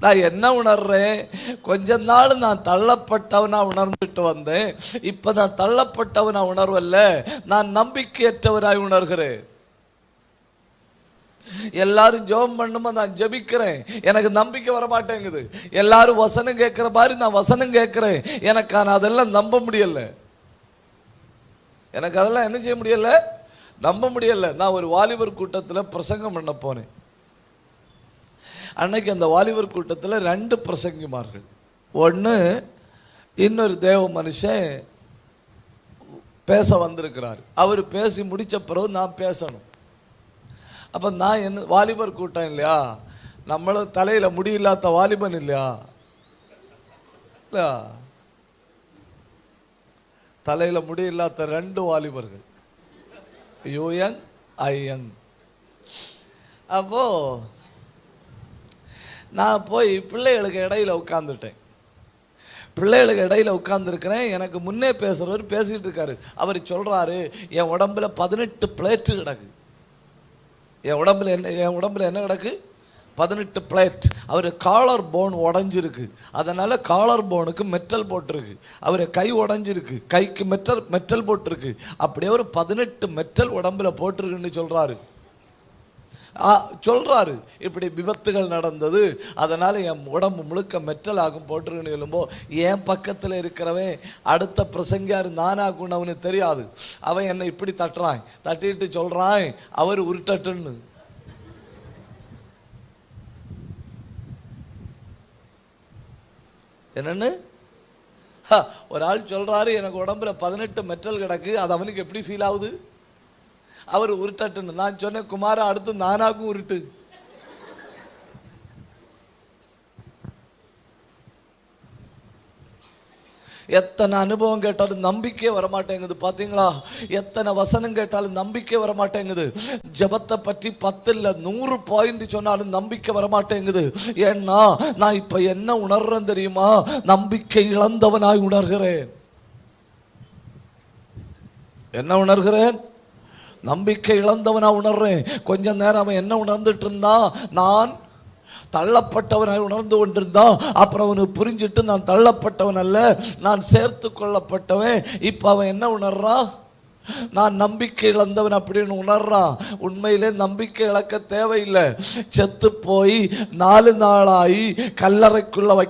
நான் என்ன உணர்றேன்? கொஞ்ச நாள் நான் தள்ளப்பட்டவனா உணர்ந்துட்டு வந்தேன். இப்ப நான் தள்ளப்பட்டவனா உணர்வல்ல. நான் நம்பிக்கையற்றவனாய் உணர்கிறேன். எல்லாரும் ஜெபம் பண்ணுமா நான் ஜெபிக்கிறேன். எனக்கு நம்பிக்கை வர மாட்டேங்குது எல்லாரும் வசனம் கேட்கிற மாதிரி நான் வசனம் கேட்கிறேன். எனக்கு ஆனா அதெல்லாம் நம்ப முடியல. எனக்கு அதெல்லாம் என்ன செய்ய முடியல? நம்ப முடியல. நான் ஒரு வாலிபர் கூட்டத்தில் பிரசங்கம் பண்ண போனேன். அன்னைக்கு அந்த வாலிபர் கூட்டத்தில் ரெண்டு பிரசங்கிமார்கள். ஒன்று இன்னொரு தேவ மனுஷன் பேச வந்திருக்கிறார். அவர் பேசி முடித்த பிறகு நான் பேசணும். அப்போ நான் என்ன வாலிபர் கூட்டம் இல்லையா? நம்மளும் தலையில் முடியில்லாத வாலிபன் இல்லையா? இல்லையா தலையில் முடியில்லாத ரெண்டு வாலிபர்கள். யூயங் ஐயங் அப்போ நான் போய் பிள்ளைகளுக்கு இடையில உட்காந்துட்டேன் பிள்ளைகளுக்கு இடையில உட்காந்துருக்கிறேன் எனக்கு முன்னே பேசுகிறவர் பேசிக்கிட்டு இருக்காரு. அவர் சொல்கிறாரு என் உடம்புல பதினெட்டு பிளேட்டு கிடக்கு. என் உடம்புல என்ன என் உடம்புல என்ன கிடக்கு? பதினெட்டு பிளேட். அவர் காலர் போன் உடஞ்சிருக்கு. அதனால் காலர் போனுக்கு மெட்டல் போட்டிருக்கு. அவர் கை உடஞ்சிருக்கு. கைக்கு மெட்டல் மெட்டல் போட்டிருக்கு. அப்படியே ஒரு பதினெட்டு மெட்டல் உடம்புல போட்டிருக்குன்னு சொல்கிறாரு சொல்கிறாரு சொல்றாரு. இப்படி விபத்துகள் நடந்தது. அதனால என் உடம்பு முழுக்க மெட்டல் ஆகும் போட்டிருக்குன்னு சொல்லும்போ என் பக்கத்தில் இருக்கிறவன் அடுத்த பிரசங்கியார் நானாக்குன்னு அவனுக்கு தெரியாது. அவன் என்னை இப்படி தட்டுறான். தட்டிட்டு சொல்றான் அவர் உருட்டட்டுன்னு. என்னன்னு? ஒரு ஆள் சொல்றாரு எனக்கு உடம்புல பதினெட்டு மெட்டல் கிடக்கு. அது அவனுக்கு எப்படி ஃபீல் ஆகுது? அவர் உருட்டட்டுன்னு. நான் சொன்னேன் குமார அடுத்து நானாக்கும் உருட்டு. எத்தனை அனுபவம் கேட்டாலும் நம்பிக்கை வர மாட்டேங்குது பாத்தீங்களா? எத்தனை வசனம் கேட்டாலும் நம்பிக்கை வர மாட்டேங்குது ஜெபத்தை பற்றி பத்து நூறு பாயிண்ட் சொன்னாலும் நம்பிக்கை வர மாட்டேங்குது ஏன்னா நான் இப்ப என்ன உணர்றேன் தெரியுமா? நம்பிக்கை இழந்தவனாய் உணர்கிறேன். என்ன உணர்கிறேன்? நம்பிக்கை இழந்தவனா உணர்றேன். கொஞ்ச நேரம் அவன் என்ன உணர்ந்துட்டு இருந்தான் நான் தள்ளப்பட்டவனாய் உணர்ந்து கொண்டிருந்தான் அப்புறம் அவனுக்கு புரிஞ்சிட்டு நான் தள்ளப்பட்டவன் அல்ல நான் சேர்த்து கொள்ளப்பட்டவன். இப்போ அவன் என்ன உணர்றான் நான் நம்பிக்கை இழந்தவன் அப்படின்னு உணர்றான் உண்மையிலே நம்பிக்கை இழக்க தேவையில்லை. செத்து போய் நாலு நாளாகி கல்லறைக்குள்ள வை